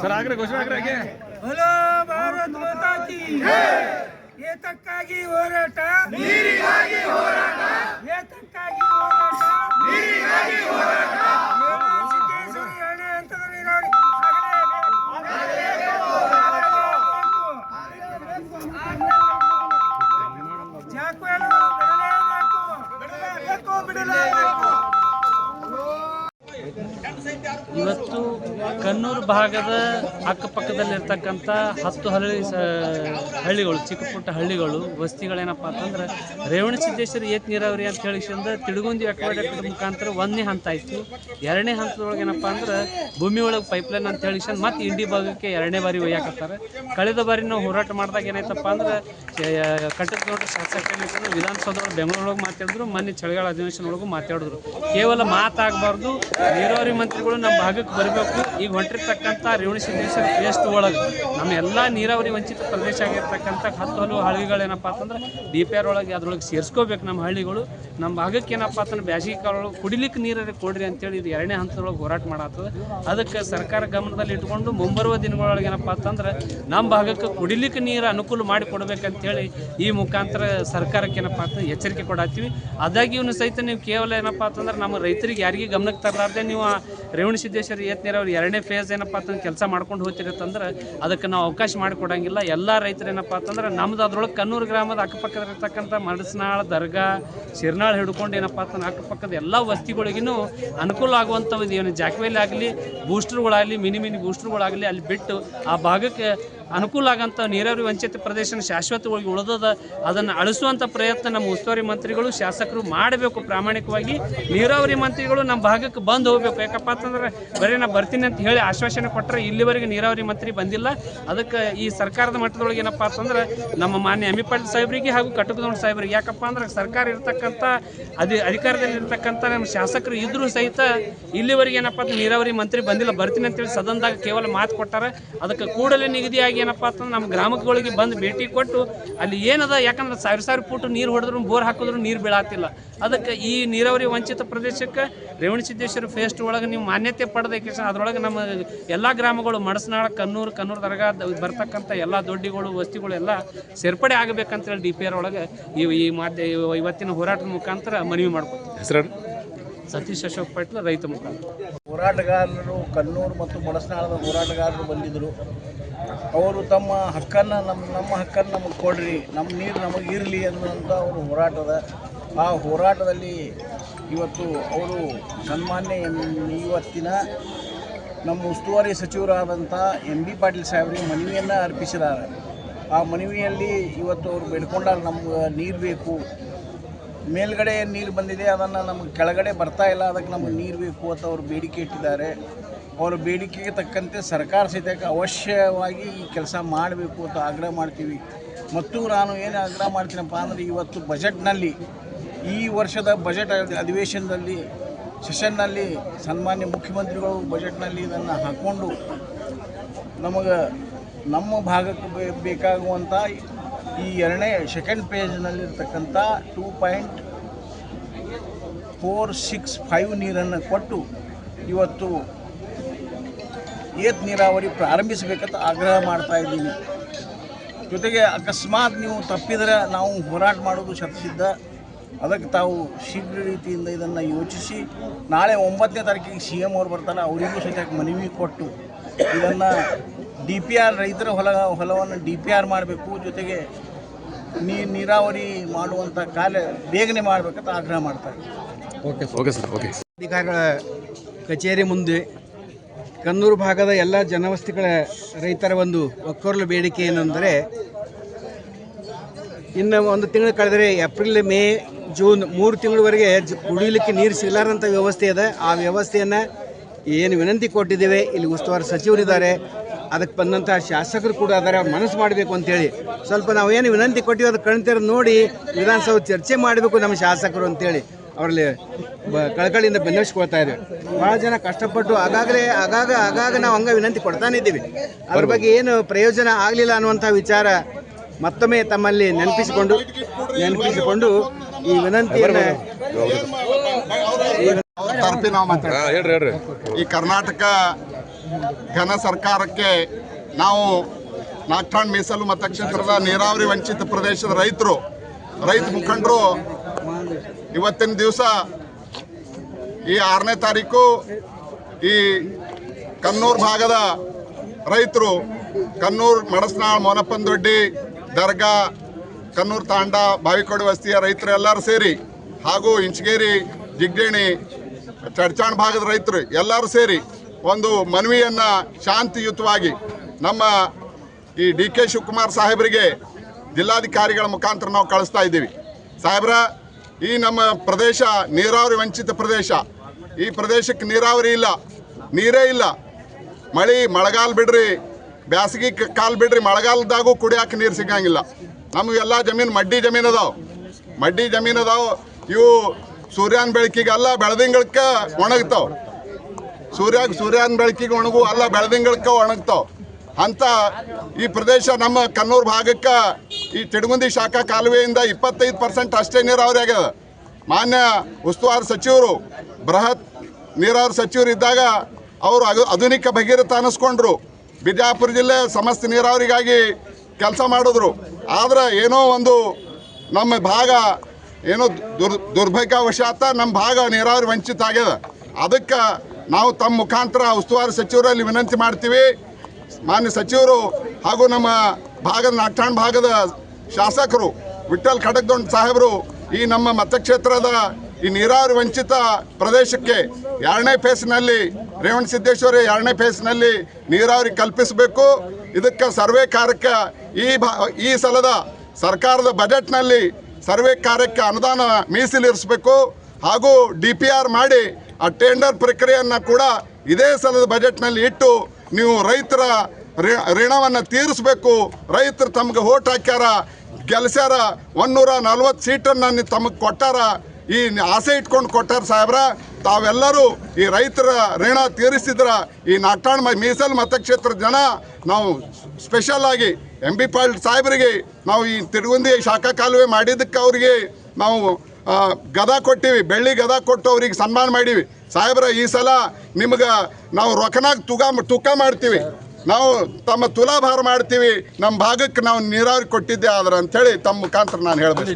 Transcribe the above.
Sir ಆಗ್ರೆ ಘೋಷಣೆ ಆಗ್ರೆ ಹಾಗೆ hello Bharat ಮಾತಾ ಕಿ ಏತಕ್ಕಾಗಿ ಹೋರಾಟ ನೀರಿಗಾಗಿ ಹೋರಾಟ ಏತಕ್ಕಾಗಿ ಹೋರಾಟ ನೀರಿಗಾಗಿ ಹೋರಾಟ ಸಿದ್ದೇಶ್ವರ ಎರಡನೇ ಹಂತದ ನೀರಾವರಿ ಜಾಕ್ವೇಲು ಬಿಡಲೇಬೇಕು ಬಿಡಲೇಬೇಕು ಬಿಡಲೇಬೇಕು ಇವತ್ತು ಕಣ್ಣೂರು ಭಾಗದ ಅಕ್ಕಪಕ್ಕದಲ್ಲಿರ್ತಕ್ಕಂಥ ಹತ್ತು ಹಳ್ಳಿ ಹಳ್ಳಿಗಳು ಚಿಕ್ಕ ಪುಟ್ಟ ಹಳ್ಳಿಗಳು, ವಸ್ತಿಗಳೇನಪ್ಪ ಅಂತಂದ್ರೆ ರೇವಣ ಸಿದ್ದೇಶ್ವರ ಏತ್ ನೀರಾವರಿ ಅಂತ ಹೇಳಿಸಿಂದ ತಿಳುಗುಂದಿ ಅಕ್ವಾಡಕ್ಟ್ ಮುಖಾಂತರ ಒಂದನೇ ಹಂತ ಆಯಿತು. ಎರಡನೇ ಹಂತದೊಳಗೆ ಏನಪ್ಪ ಅಂದ್ರೆ ಭೂಮಿ ಒಳಗೆ ಪೈಪ್ಲೈನ್ ಅಂತ ಹೇಳಿ ಮತ್ತೆ ಇಂಡಿ ಭಾಗಕ್ಕೆ ಎರಡನೇ ಬಾರಿ ಒಯ್ಯಾಕತ್ತಾರೆ. ಕಳೆದ ಬಾರಿ ನಾವು ಹೋರಾಟ ಮಾಡಿದಾಗ ಏನಾಯ್ತಪ್ಪ ಅಂದ್ರೆ ಕಟ್ಟದ ನೋಡ್ರಿ ಶಾಸಕ ವಿಧಾನಸೌಧದೊಳಗೆ ಬೆಂಗಳೂರೊಳಗೆ ಮಾತಾಡಿದ್ರು, ಮೊನ್ನೆ ಚಳಿಗಾಲ ಅಧಿವೇಶನ ಒಳಗೂ ಮಾತಾಡಿದ್ರು. ಕೇವಲ ಮಾತಾಗಬಾರ್ದು, ನೀರಾವರಿ ಮಂತ್ರಿಗಳು ನಮ್ಮ ಭಾಗಕ್ಕೆ ಬರಬೇಕು, ಈಗ ಹೊಂಟಿರ್ತಕ್ಕಂಥ ರೇವಣಿ ಸಿದ್ದೇಶ್ವರ ಫೇಸ್ಟ್ ಒಳಗೆ ನಮ್ಮ ಎಲ್ಲ ನೀರಾವರಿ ವಂಚಿತ ಪ್ರದೇಶ ಆಗಿರ್ತಕ್ಕಂಥ ಹತ್ತು ಹಲವು ಹಳ್ಳಿಗಳೇನಪ್ಪ ಅಂತಂದ್ರೆ ಡಿ ಪಿ ಆರ್ ಒಳಗೆ ಅದ್ರೊಳಗೆ ಸೇರಿಸ್ಕೋಬೇಕು ನಮ್ಮ ಹಳ್ಳಿಗಳು. ನಮ್ಮ ಭಾಗಕ್ಕೆ ಏನಪ್ಪ ಅಂತಂದ್ರೆ ಬ್ಯಾಸಿಗೆ ಕಾಲೊಳಗೆ ಕುಡಿಲಿಕ್ಕೆ ನೀರೇ ಕೊಡ್ರಿ ಅಂತೇಳಿ ಇದು ಎರಡನೇ ಹಂತದೊಳಗೆ ಹೋರಾಟ ಮಾಡತ್ತದ ಅದಕ್ಕೆ ಸರ್ಕಾರ ಗಮನದಲ್ಲಿ ಇಟ್ಕೊಂಡು ಮುಂಬರುವ ದಿನಗಳೊಳಗೆ ಏನಪ್ಪ ಅಂತಂದ್ರೆ ನಮ್ಮ ಭಾಗಕ್ಕೆ ಕುಡಿಲಿಕ್ಕೆ ನೀರು ಅನುಕೂಲ ಮಾಡಿ ಕೊಡಬೇಕಂತೇಳಿ ಈ ಮುಖಾಂತರ ಸರ್ಕಾರಕ್ಕೆ ಏನಪ್ಪ ಅಂತ ಎಚ್ಚರಿಕೆ ಕೊಡತ್ತೀವಿ ಅದಾಗಿಯೂ ಸಹಿತ ನೀವು ಕೇವಲ ಏನಪ್ಪ ಅಂತಂದ್ರೆ ನಮ್ಮ ರೈತರಿಗೆ ಯಾರಿಗೆ ಗಮನಕ್ಕೆ ತರಲಾರ್ದೆ ನೀವು ರೇವಣ ಸಿದ್ದೇಶ್ವರ ಏತ್ ನೀರಾವರಿ ಎರಡನೇ ಫೇಸ್ ಏನಪ್ಪ ಅಂತಂದ್ರೆ ಕೆಲಸ ಮಾಡ್ಕೊಂಡು ಹೋಗ್ತಿರತ್ತಂದ್ರೆ ಅದಕ್ಕೆ ನಾವು ಅವಕಾಶ ಮಾಡಿಕೊಡಂಗಿಲ್ಲ ಎಲ್ಲ ರೈತರು ಏನಪ್ಪ ಅಂತಂದ್ರೆ ನಮ್ದು ಅದ್ರೊಳಗೆ ಕನ್ನೂರು ಗ್ರಾಮದ ಅಕ್ಕಪಕ್ಕದಲ್ಲಿರ್ತಕ್ಕಂಥ ಮಡಸ್ನಾಳ, ದರ್ಗಾ, ಶಿರ್ನಾಳ್ ಹಿಡ್ಕೊಂಡು ಏನಪ್ಪ ಅಂತಂದ್ರೆ ಅಕ್ಕಪಕ್ಕದ ಎಲ್ಲ ವಸ್ತಿಗಳಿಗೂ ಅನುಕೂಲ ಆಗುವಂಥವು ಏನು ಜಾಕ್ವೆಲ್ ಆಗಲಿ ಬೂಸ್ಟರ್ಗಳಾಗಲಿ ಮಿನಿ ಮಿನಿ ಬೂಸ್ಟರ್ಗಳಾಗಲಿ ಅಲ್ಲಿ ಬಿಟ್ಟು ಆ ಭಾಗಕ್ಕೆ ಅನುಕೂಲ ಆಗಂಥ ನೀರಾವರಿ ವಂಚಿತ ಪ್ರದೇಶನ ಶಾಶ್ವತವಾಗಿ ಉಳಿದದ ಅದನ್ನು ಅಳಿಸುವಂಥ ಪ್ರಯತ್ನ ನಮ್ಮ ಉಸ್ತುವಾರಿ ಮಂತ್ರಿಗಳು, ಶಾಸಕರು ಮಾಡಬೇಕು. ಪ್ರಾಮಾಣಿಕವಾಗಿ ನೀರಾವರಿ ಮಂತ್ರಿಗಳು ನಮ್ಮ ಭಾಗಕ್ಕೆ ಬಂದು ಹೋಗ್ಬೇಕು. ಯಾಕಪ್ಪ ಅಂತಂದ್ರೆ ಬರೀ ನಾ ಬರ್ತೀನಿ ಅಂತ ಹೇಳಿ ಆಶ್ವಾಸನೆ ಕೊಟ್ಟರೆ ಇಲ್ಲಿವರೆಗೆ ನೀರಾವರಿ ಮಂತ್ರಿ ಬಂದಿಲ್ಲ. ಅದಕ್ಕೆ ಈ ಸರ್ಕಾರದ ಮಟ್ಟದೊಳಗೆ ಏನಪ್ಪ ಅಂತಂದ್ರೆ ನಮ್ಮ ಮಾನ್ಯ ಎಂ. ಸಾಹೇಬರಿಗೆ ಹಾಗೂ ಕಟಕದೊಂಡ ಸಾಹೇಬರಿಗೆ ಯಾಕಪ್ಪ ಅಂದ್ರೆ ಸರ್ಕಾರ ಇರ್ತಕ್ಕಂಥ ಅಧಿ, ಅಧಿಕಾರದಲ್ಲಿ ಇರ್ತಕ್ಕಂಥ ನಮ್ಮ ಶಾಸಕರು ಇದ್ರೂ ಸಹಿತ ಇಲ್ಲಿವರೆಗೆ ಏನಪ್ಪ ನೀರಾವರಿ ಮಂತ್ರಿ ಬಂದಿಲ್ಲ, ಬರ್ತೀನಿ ಅಂತೇಳಿ ಸದನದಾಗ ಕೇವಲ ಮಾತು ಕೊಟ್ಟಾರೆ. ಅದಕ್ಕೆ ಕೂಡಲೇ ನಿಗದಿಯಾಗಿ ಏನಪ್ಪ ಅಂತಂದ್ರೆ ನಮ್ಮ ಗ್ರಾಮಗಳಿಗೆ ಬಂದು ಭೇಟಿ ಕೊಟ್ಟು ಅಲ್ಲಿ ಏನದ? ಯಾಕಂದ್ರೆ ಸಾವಿರ ಸಾವಿರ ಫುಟ್ ನೀರು ಹೊಡೆದ್ರು ಬೋರ್ ಹಾಕಿದ್ರು ನೀರು ಬೀಳಾತಿಲ್ಲ. ಅದಕ್ಕೆ ಈ ನೀರಾವರಿ ವಂಚಿತ ಪ್ರದೇಶಕ್ಕೆ ರೇವಣ ಸಿದ್ದೇಶ್ವರ ಫೇಸ್ಟ್ ಒಳಗೆ ನೀವು ಮಾನ್ಯತೆ ಪಡೆದಕ್ಕೆ ಅದರೊಳಗೆ ನಮ್ಮ ಎಲ್ಲ ಗ್ರಾಮಗಳು ಮಡಸನಾಳ ಕನ್ನೂರು ಕನ್ನೂರು ದರ್ಗಾ ಬರ್ತಕ್ಕಂಥ ಎಲ್ಲ ದೊಡ್ಡಿಗಳು ವಸ್ತಿಗಳು ಎಲ್ಲ ಸೇರ್ಪಡೆ ಆಗಬೇಕಂತೇಳಿ ಡಿ ಪಿ ಆರ್ ಒಳಗೆ ಈ ಈ ಮಾಧ್ಯ ಇವತ್ತಿನ ಹೋರಾಟದ ಮುಖಾಂತರ ಮನವಿ ಮಾಡ್ಕೊತೀವಿ. ಹೆಸರು? ಸತೀಶ್ ಅಶೋಕ್ ಪಾಟೀಲ್ ರೈತ ಮುಖಾಂತರ. ಹೋರಾಟಗಾರರು ಕನ್ನೂರು ಮತ್ತು ಮಡಸನಾಳದ ಹೋರಾಟಗಾರರು ಬಂದಿದ್ದರು ಅವರು ತಮ್ಮ ಹಕ್ಕನ್ನು ನಮ್ಮ ನಮ್ಮ ಹಕ್ಕನ್ನು ನಮಗೆ ಕೊಡ್ರಿ ನಮ್ಮ ನೀರು ನಮಗೆ ಇರಲಿ ಅನ್ನುವಂಥ ಅವರು ಹೋರಾಟದ, ಆ ಹೋರಾಟದಲ್ಲಿ ಇವತ್ತು ಅವರು ಸನ್ಮಾನ್ಯ ಇವತ್ತಿನ ನಮ್ಮ ಉಸ್ತುವಾರಿ ಸಚಿವರಾದಂಥ ಎಂ ಬಿ ಪಾಟೀಲ್ ಸಾಹೇಬರಿಗೆ ಮನವಿಯನ್ನು ಅರ್ಪಿಸಿದ್ದಾರೆ. ಆ ಮನವಿಯಲ್ಲಿ ಇವತ್ತು ಅವರು ಬೇಡ್ಕೊಂಡಾಗ ನಮ್ಗೆ ನೀರು ಬೇಕು. ಮೇಲ್ಗಡೆ ನೀರು ಬಂದಿದೆ, ಅದನ್ನು ನಮಗೆ ಕೆಳಗಡೆ ಬರ್ತಾ ಇಲ್ಲ, ಅದಕ್ಕೆ ನಮಗೆ ನೀರು ಬೇಕು ಅಂತ ಅವರು ಬೇಡಿಕೆ ಇಟ್ಟಿದ್ದಾರೆ. ಅವರ ಬೇಡಿಕೆಗೆ ತಕ್ಕಂತೆ ಸರ್ಕಾರ ಸಹಿತಕ್ಕೆ ಅವಶ್ಯವಾಗಿ ಈ ಕೆಲಸ ಮಾಡಬೇಕು ಅಂತ ಆಗ್ರಹ ಮಾಡ್ತೀವಿ. ಮತ್ತು ನಾನು ಏನು ಆಗ್ರಹ ಮಾಡ್ತೀನಪ್ಪ ಅಂದರೆ ಇವತ್ತು ಬಜೆಟ್ನಲ್ಲಿ, ಈ ವರ್ಷದ ಬಜೆಟ್ ಅಧಿವೇಶನದಲ್ಲಿ, ಸೆಷನ್ನಲ್ಲಿ ಸನ್ಮಾನ್ಯ ಮುಖ್ಯಮಂತ್ರಿಗಳು ಬಜೆಟ್ನಲ್ಲಿ ಇದನ್ನು ಹಾಕ್ಕೊಂಡು ನಮಗೆ ನಮ್ಮ ಭಾಗಕ್ಕೆ ಬೇಕಾಗುವಂಥ ಈ ಎರಡನೇ second ಪೇಜ್ನಲ್ಲಿರ್ತಕ್ಕಂಥ two point four six five ನೀರನ್ನು ಕೊಟ್ಟು ಇವತ್ತು ಏತ್ ನೀರಾವರಿ ಪ್ರಾರಂಭಿಸಬೇಕಂತ ಆಗ್ರಹ ಮಾಡ್ತಾ ಇದ್ದೀನಿ. ಜೊತೆಗೆ ಅಕಸ್ಮಾತ್ ನೀವು ತಪ್ಪಿದರೆ ನಾವು ಹೋರಾಟ ಮಾಡೋದು ಶತಸಿದ್ಧ. ಅದಕ್ಕೆ ತಾವು ಶೀಘ್ರ ರೀತಿಯಿಂದ ಇದನ್ನು ಯೋಚಿಸಿ ನಾಳೆ ಒಂಬತ್ತನೇ ತಾರೀಕಿಗೆ ಸಿ ಎಂ ಅವ್ರು ಬರ್ತಾರೆ ಅವರಿಗೂ ಸಹಿತ ಮನವಿ ಕೊಟ್ಟು ಇದನ್ನು ಡಿ ಪಿ ಆರ್ ರೈತರ ಹೊಲ ಹೊಲವನ್ನು ಡಿ ಪಿ ಆರ್ ಮಾಡಬೇಕು. ಜೊತೆಗೆ ನೀ ನೀರಾವರಿ ಮಾಡುವಂಥ ಕಾರ್ಯ ಬೇಗನೆ ಮಾಡಬೇಕಂತ ಆಗ್ರಹ ಮಾಡ್ತಾರೆ ಓಕೆ ಸರ್ ಓಕೆ ಅಧಿಕಾರಿಗಳ ಕಚೇರಿ ಮುಂದೆ ಕನ್ನೂರು ಭಾಗದ ಎಲ್ಲ ಜನವಸ್ತಿಗಳ ರೈತರ ಒಂದು ಒಕ್ಕೊರಲು ಬೇಡಿಕೆ ಏನೆಂದರೆ, ಇನ್ನು ಒಂದು ತಿಂಗಳು ಕಳೆದರೆ ಏಪ್ರಿಲ್, ಮೇ, ಜೂನ್ ಮೂರು ತಿಂಗಳವರೆಗೆ ಕುಡಿಯಲಿಕ್ಕೆ ನೀರು ಸಿಗಲಾರಂಥ ವ್ಯವಸ್ಥೆ ಇದೆ. ಆ ವ್ಯವಸ್ಥೆಯನ್ನು ಏನು ವಿನಂತಿ ಕೊಟ್ಟಿದ್ದೇವೆ. ಇಲ್ಲಿ ಉಸ್ತುವಾರಿ ಸಚಿವರಿದ್ದಾರೆ. ಅದಕ್ಕೆ ಬಂದಂಥ ಶಾಸಕರು ಕೂಡ ಅದರ ಮನಸ್ಸು ಮಾಡಬೇಕು ಅಂತೇಳಿ. ಸ್ವಲ್ಪ ನಾವು ಏನು ವಿನಂತಿ ಕೊಟ್ಟಿವಿ ಅದು ಕಣ್ತೀರ ನೋಡಿ ವಿಧಾನಸಭೆ ಚರ್ಚೆ ಮಾಡಬೇಕು ನಮ್ಮ ಶಾಸಕರು ಅಂತೇಳಿ. ಅವರಲ್ಲಿ ಬ ಕಳಕಳಿಯಿಂದ ಬೆನ್ನಿಸ್ಕೊಳ್ತಾ ಇದ್ದೀವಿ ಭಾಳ ಜನ ಕಷ್ಟಪಟ್ಟು ಆಗಾಗಲೇ ಆಗಾಗ ಆಗಾಗ ನಾವು ಹಂಗೆ ವಿನಂತಿ ಕೊಡ್ತಾನೆ ಇದ್ದೀವಿ. ಅದ್ರ ಬಗ್ಗೆ ಏನು ಪ್ರಯೋಜನ ಆಗಲಿಲ್ಲ ಅನ್ನುವಂಥ ವಿಚಾರ ಮತ್ತೊಮ್ಮೆ ತಮ್ಮಲ್ಲಿ ನೆನಪಿಸಿಕೊಂಡು ನೆನಪಿಸಿಕೊಂಡು ಈ ವಿನಂತಿಯನ್ನು ಈ ಕರ್ನಾಟಕ ಘನ ಸರ್ಕಾರಕ್ಕೆ ನಾವು ನಾಗ್ಠಾಣ್ ಮೀಸಲು ಮತಕ್ಷೇತ್ರದ ನೀರಾವರಿ ವಂಚಿತ ಪ್ರದೇಶದ ರೈತರು ರೈತ ಮುಖಂಡರು ಇವತ್ತಿನ ದಿವಸ ಈ ಆರನೇ ತಾರೀಕು ಈ ಕನ್ನೂರು ಭಾಗದ ರೈತರು ಕನ್ನೂರು ಮಡಸ್ನಾಳ್ ಮೋನಪ್ಪನದೊಡ್ಡಿ ದರ್ಗಾ, ಕನ್ನೂರು ತಾಂಡ, ಬಾವಿಕೋಡು ವಸ್ತಿಯ ರೈತರು ಎಲ್ಲರೂ ಸೇರಿ ಹಾಗೂ ಇಂಚಗೇರಿ, ಜಿಗ್ಗೇಣಿ, ಚಡ್ಚಾಣ್ ಭಾಗದ ರೈತರು ಎಲ್ಲರೂ ಸೇರಿ ಒಂದು ಮನವಿಯನ್ನು ಶಾಂತಿಯುತವಾಗಿ ನಮ್ಮ ಈ ಡಿ ಕೆ ಶಿವಕುಮಾರ್ ಸಾಹೇಬರಿಗೆ ಜಿಲ್ಲಾಧಿಕಾರಿಗಳ ಮುಖಾಂತರ ನಾವು ಕಳಿಸ್ತಾ ಇದ್ದೀವಿ. ಸಾಹೇಬ್ರ ಈ ನಮ್ಮ ಪ್ರದೇಶ ನೀರಾವರಿ ವಂಚಿತ ಪ್ರದೇಶ. ಈ ಪ್ರದೇಶಕ್ಕೆ ನೀರಾವರಿ ಇಲ್ಲ, ನೀರೇ ಇಲ್ಲ. ಮಳೆ, ಮಳೆಗಾಲ ಬಿಡ್ರಿ, ಬ್ಯಾಸಗಿ ಕಾಲ್ ಬಿಡ್ರಿ, ಮಳೆಗಾಲದಾಗೂ ಕುಡಿಯಾಕ ನೀರು ಸಿಗಂಗಿಲ್ಲ. ನಮಗೆಲ್ಲ ಜಮೀನು ಮಡ್ಡಿ ಜಮೀನು ಅದಾವ. ಮಡ್ಡಿ ಜಮೀನು ಅದಾವ, ಇವು ಸೂರ್ಯನ ಬೆಳಕಿಗೆಲ್ಲ ಬೆಳದಿಂಗಳಕ್ಕೆ ಒಣಗ್ತಾವ. ಸೂರ್ಯಾಗ ಸೂರ್ಯನ ಬೆಳಕಿಗೆ ಒಣಗು ಅಲ್ಲ, ಬೆಳದಿಂಗಳಕ್ಕೆ ಒಣಗ್ತಾವ. ಅಂತ ಈ ಪ್ರದೇಶ ನಮ್ಮ ಕನ್ನೂರು ಭಾಗಕ್ಕೆ ಈ ತಿಡಗುಂದಿ ಶಾಖಾ ಕಾಲುವೆಯಿಂದ ಇಪ್ಪತ್ತೈದು ಪರ್ಸೆಂಟ್ ಅಷ್ಟೇ ನೀರಾವರಿ ಆಗ್ಯದ. ಮಾನ್ಯ ಉಸ್ತುವಾರಿ ಸಚಿವರು, ಬೃಹತ್ ನೀರಾವರಿ ಸಚಿವರು ಇದ್ದಾಗ ಅವರು ಅದು ಆಧುನಿಕ ಭಗೀರಥ ಅನ್ನಿಸ್ಕೊಂಡ್ರು ಬಿಜಾಪುರ ಜಿಲ್ಲೆ ಸಮಸ್ತ ನೀರಾವರಿಗಾಗಿ ಕೆಲಸ ಮಾಡಿದ್ರು. ಆದ್ರೆ ಏನೋ ಒಂದು ನಮ್ಮ ಭಾಗ ಏನೋ ದುರ್, ದುರ್ಭಾಗ್ಯವಶಾತ ನಮ್ಮ ಭಾಗ ನೀರಾವರಿ ವಂಚಿತ ಆಗ್ಯದ. ಅದಕ್ಕೆ ನಾವು ತಮ್ಮ ಮುಖಾಂತರ ಉಸ್ತುವಾರಿ ಸಚಿವರಲ್ಲಿ ವಿನಂತಿ ಮಾಡ್ತೀವಿ. ಮಾನ್ಯ ಸಚಿವರು ಹಾಗೂ ನಮ್ಮ ಭಾಗದ ನಾಗ್ಠಾಣ್ ಭಾಗದ ಶಾಸಕರು ವಿಠಲ್ ಖಡಕ್ದೊಂಡ್ ಸಾಹೇಬರು ಈ ನಮ್ಮ ಮತಕ್ಷೇತ್ರದ ಈ ನೀರಾವರಿ ವಂಚಿತ ಪ್ರದೇಶಕ್ಕೆ ಎರಡನೇ ಫೇಸ್ನಲ್ಲಿ ರೇವಣ ಸಿದ್ದೇಶ್ವರ ಎರಡನೇ ಫೇಸ್ನಲ್ಲಿ ನೀರಾವರಿ ಕಲ್ಪಿಸಬೇಕು. ಇದಕ್ಕೆ ಸರ್ವೆ ಕಾರ್ಯಕ್ಕೆ ಈ ಭಾ, ಈ ಸಲದ ಸರ್ಕಾರದ ಬಜೆಟ್ನಲ್ಲಿ ಸರ್ವೆ ಕಾರ್ಯಕ್ಕೆ ಅನುದಾನ ಮೀಸಲಿರಿಸಬೇಕು. ಹಾಗೂ ಡಿ ಪಿ ಆರ್ ಮಾಡಿ ಆ ಟೆಂಡರ್ ಪ್ರಕ್ರಿಯೆಯನ್ನು ಕೂಡ ಇದೇ ಸಲದ ಬಜೆಟ್ನಲ್ಲಿ ಇಟ್ಟು ನೀವು ರೈತರ ಋಣವನ್ನು ತೀರಿಸಬೇಕು. ರೈತರು ತಮಗೆ ಓಟ್ ಹಾಕ್ಯಾರ. ಗೆಲ್ಸ್ಯಾರ ಒನ್ನೂರ ನಲ್ವತ್ತು ಸೀಟನ್ನು ತಮಗೆ ಕೊಟ್ಟಾರ. ಈ ಆಸೆ ಇಟ್ಕೊಂಡು ಕೊಟ್ಟಾರ ಸಾಹೇಬ್ರ, ತಾವೆಲ್ಲರೂ ಈ ರೈತರ ಋಣ ತೀರಿಸಿದ್ರ ಈ ನಾಟಾಣ ಮೀಸಲು ಮತಕ್ಷೇತ್ರದ ಜನ, ನಾವು ಸ್ಪೆಷಲ್ ಆಗಿ ಎಂ ಬಿ ಪಾಲ್ ಸಾಹೇಬರಿಗೆ ನಾವು ಈ ತಿರುಗುಂದಿ ಶಾಖಾ ಕಾಲುವೆ ಮಾಡಿದ್ದಕ್ಕೆ ಅವರಿಗೆ ನಾವು ಗದ ಕೊಟ್ಟಿವಿ ಬೆಳ್ಳಿ ಗದ ಕೊಟ್ಟು ಅವ್ರಿಗೆ ಸನ್ಮಾನ ಮಾಡೀವಿ. ಸಾಹೇಬ್ರ ಈ ಸಲ ನಿಮ್ಗೆ ನಾವು ರೊಕ್ಕನಾಗ ತುಗ ತುಕ್ಕ ಮಾಡ್ತೀವಿ. ನಾವು ತಮ್ಮ ತುಲಾಭಾರ ಮಾಡ್ತೀವಿ. ನಮ್ಮ ಭಾಗಕ್ಕೆ ನಾವು ನೀರಾವರಿ ಕೊಟ್ಟಿದ್ದೆ ಆದ್ರೆ ಅಂಥೇಳಿ ತಮ್ಮ ಮುಖಾಂತರ ನಾನು ಹೇಳ್ಬೇಕು